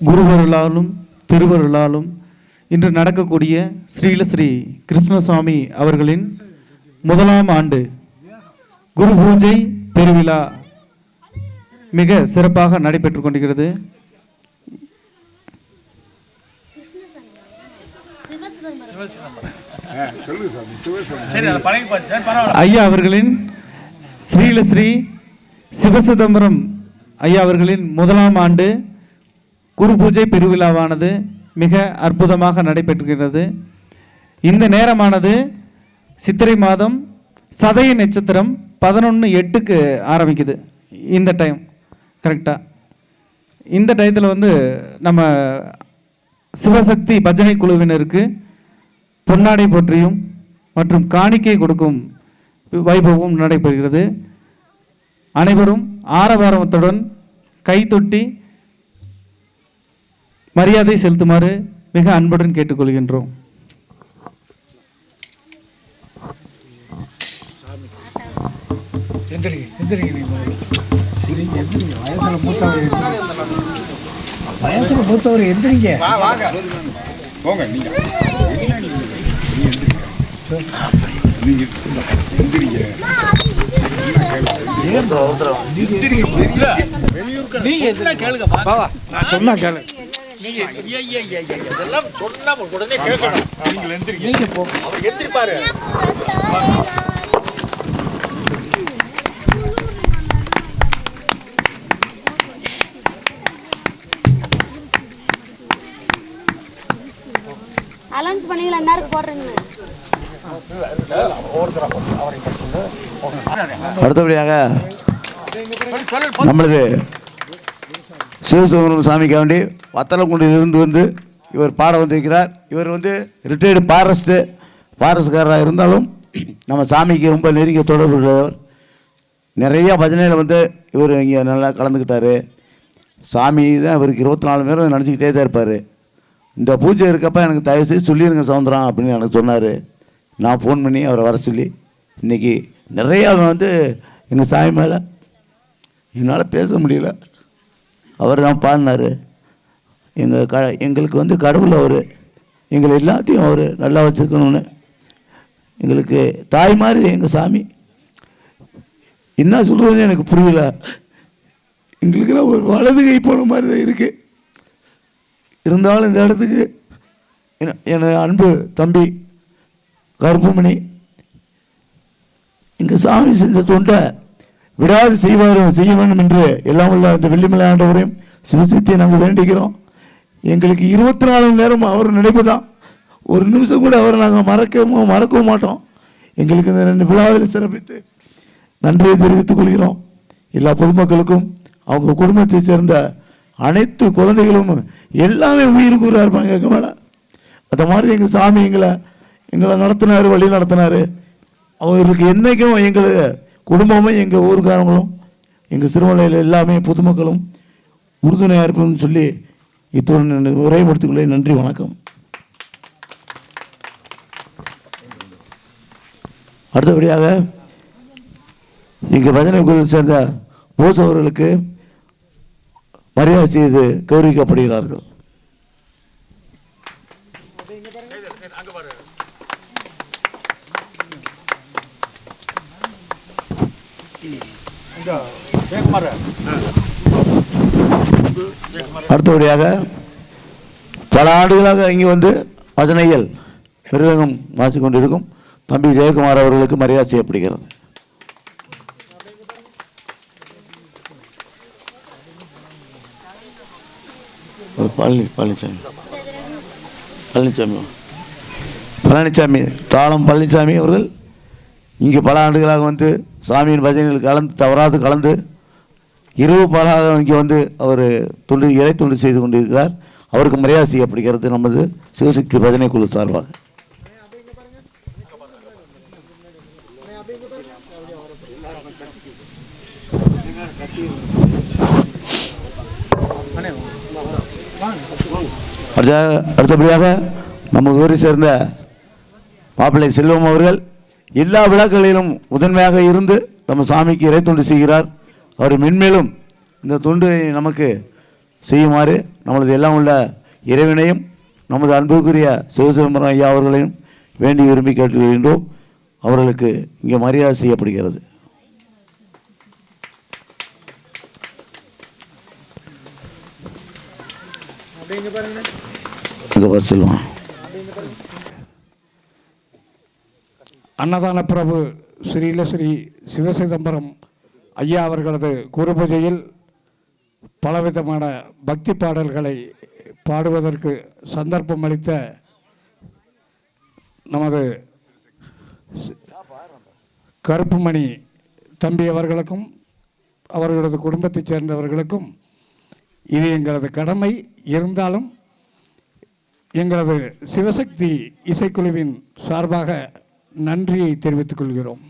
குருவருளாலும் திருவருளாலும் இன்று நடக்கக்கூடிய ஸ்ரீலஸ்ரீ கிருஷ்ணசுவாமி அவர்களின் முதலாம் ஆண்டு குரு பூஜை பெருவிழா மிக சிறப்பாக நடைபெற்றுக் கொண்டிருக்கிறது. ஐயா அவர்களின் ஸ்ரீலஸ்ரீ சிவசிதம்பரம் ஐயா அவர்களின் முதலாம் ஆண்டு குரு பூஜை பெருவிழாவானது மிக அற்புதமாக நடைபெற்றுகிறது இந்த நேரமானது சித்திரை மாதம் சதய நட்சத்திரம் பதினொன்று எட்டுக்கு ஆரம்பிக்குது. இந்த டைம் கரெக்டாக இந்த டயத்தில் வந்து நம்ம சிவசக்தி பஜனை குழுவினருக்கு பொன்னாடை போற்றியும் மற்றும் காணிக்கை கொடுக்கும் வைபவம் நடைபெறுகிறது. அனைவரும் ஆரவாரத்துடன் கைத்தொட்டி மரியாதை செலுத்துமாறு மிக அன்புடன் கேட்டுக்கொள்கின்றோம். வயசுல மூத்தவர் எந்திரிங்க. வயசுல மூத்தவர் எந்திரிங்க. போங்க நீங்க. என்ன கேளுங்கப்பா நான் சொன்னா கேளு. நீங்க ஐயா, ஐயா, ஐயா, ஐயா, இதெல்லாம் சொன்னா உடனே கேட்கணும். நீங்கள் எந்திரிங்க. நீங்க போ. அவர் எந்திரிப்பாரு. அலௌன்ஸ் பண்ணீங்களா எல்லாரும் போடுறீங்க அடுத்தபடியாக நம்மளது சிவசுப்ரமணியம் சாமிக்கு வேண்டி வத்தலக்குண்டிலிருந்து வந்து இவர் பாட வந்திருக்கிறார். இவர் வந்து ரிட்டையர்டு ஃபாரஸ்ட்டு ஃபாரஸ்ட்காரராக இருந்தாலும் நம்ம சாமிக்கு ரொம்ப நெருங்கிய தொடர்பு உள்ளவர் நிறைய பஜனையில் வந்து இவர் இங்கே நல்லா கலந்துக்கிட்டார். சாமி தான் இவருக்கு இருபத்தி நாலு பேரும் நினச்சிக்கிட்டே தான் இருப்பார். இந்த பூஜை இருக்கப்போ எனக்கு தயவு செய்து சொல்லிடுங்க சவுந்தரம் அப்படின்னு எனக்கு சொன்னார். நான் ஃபோன் பண்ணி அவரை வர சொல்லி இன்றைக்கி நிறையா வந்து எங்கள் சாமி மேலே என்னால் பேச முடியல. அவர் தான் பாடினார். எங்கள் க எங்களுக்கு வந்து கடவுள் அவர். எங்களை எல்லாத்தையும் அவர் நல்லா வச்சுருக்கணும்னு. எங்களுக்கு தாய் மாதிரி எங்கள் சாமி. என்ன சொல்கிறதுன்னு எனக்கு புரியல. எங்களுக்குலாம் ஒரு வலது கை போன மாதிரி தான் இருக்குது இருந்தாலும் இந்த இடத்துக்கு என- எனது அன்பு தம்பி கருப்புமணி எங்கள் சாமி செஞ்ச தொண்டை விடாது செய்வாரும் செய்ய வேண்டும் என்று எல்லாம் உள்ள அந்த வெள்ளிமலை ஆண்டவரையும் சிவசக்தியை நாங்கள் வேண்டிக்கிறோம் எங்களுக்கு இருபத்தி நாலு மணி நேரம் அவர் நினைப்பு தான் ஒரு நிமிஷம் கூட அவரை நாங்கள் மறக்கவும் மறக்கவும் மாட்டோம். எங்களுக்கு இந்த ரெண்டு விழாவில் சிறப்பித்து நன்றியை தெரிவித்துக் கொள்கிறோம். எல்லா பொதுமக்களுக்கும் அவங்க குடும்பத்தை சேர்ந்த அனைத்து குழந்தைகளும் எல்லாமே உயிருக்கு உயிராக இருப்பாங்க எங்கள் மேலே. அந்த மாதிரி எங்கள் சாமி எங்களை எங்களை நடத்தினார் வழி நடத்தினார். அவர்களுக்கு என்றைக்கும் எங்களை குடும்பமும் எங்கள் ஊருக்காரங்களும் எங்கள் சிறுமலையில் எல்லாமே பொதுமக்களும் உறுதுணையாக இருப்போம்னு சொல்லி இத்துடன் எனது உரைப்படுத்திக்கொள்ள நன்றி வணக்கம். அடுத்தபடியாக எங்கள் பஜனை குழுவில் சேர்ந்த போஸ் அவர்களுக்கு மரியாதை செய்து கௌரவிக்கப்படுகிறார்கள். அடுத்தபடியாக பல ஆண்டுகளாக இங்கே வந்து பஜனைகள் மிருதங்கம் வாசிக் கொண்டிருக்கும் தம்பி ஜெயக்குமார் அவர்களுக்கு மரியாதை செய்யப்படுகிறது. பழனி பழனிசாமி பழனிசாமி பழனிசாமி தாளம் பழனிசாமி அவர்கள் இங்கே பல ஆண்டுகளாக வந்து சாமியின் பஜனைகள் கலந்து தவறாது கலந்து இரவு பலாக இங்கே வந்து அவர் தொண்டு இறை தொண்டு செய்து கொண்டிருக்கிறார். அவருக்கு மரியாதை செய்யப்படுகிறது நமது சிவசக்தி பஜனை குழு சார்பாக. அடுத்த அடுத்தபடியாக நம்ம ஊரை சேர்ந்த மாப்பிள்ளை செல்வம் அவர்கள் எல்லா விழாக்களிலும் முதன்மையாக இருந்து நம்ம சாமிக்கு இறை தொண்டு செய்கிறார். அவர் மென்மேலும் இந்த தொண்டு நமக்கு செய்யுமாறு நமது எல்லாம் உள்ள இறைவனையும் நமது அன்புக்குரிய சிவசிதம்பரம் ஐயா அவர்களையும் வேண்டி விரும்பி கேட்டுக்கொள்கின்றோம். அவர்களுக்கு இங்கே மரியாதை செய்யப்படுகிறது. இங்கே செல்வான் அன்னதான பிரபு ஸ்ரீலஸ்ரீ சிவசிதம்பரம் ஐயா அவர்களது குருபூஜையில் பலவிதமான பக்தி பாடல்களை பாடுவதற்கு சந்தர்ப்பம் அளித்த நமது கருப்புமணி தம்பி அவர்களுக்கும் அவர்களது குடும்பத்தைச் சேர்ந்தவர்களுக்கும் இது எங்களது கடமை. இருந்தாலும் எங்களது சிவசக்தி இசைக்குழுவின் சார்பாக நன்றியை தெரிவித்துக் கொள்கிறோம்.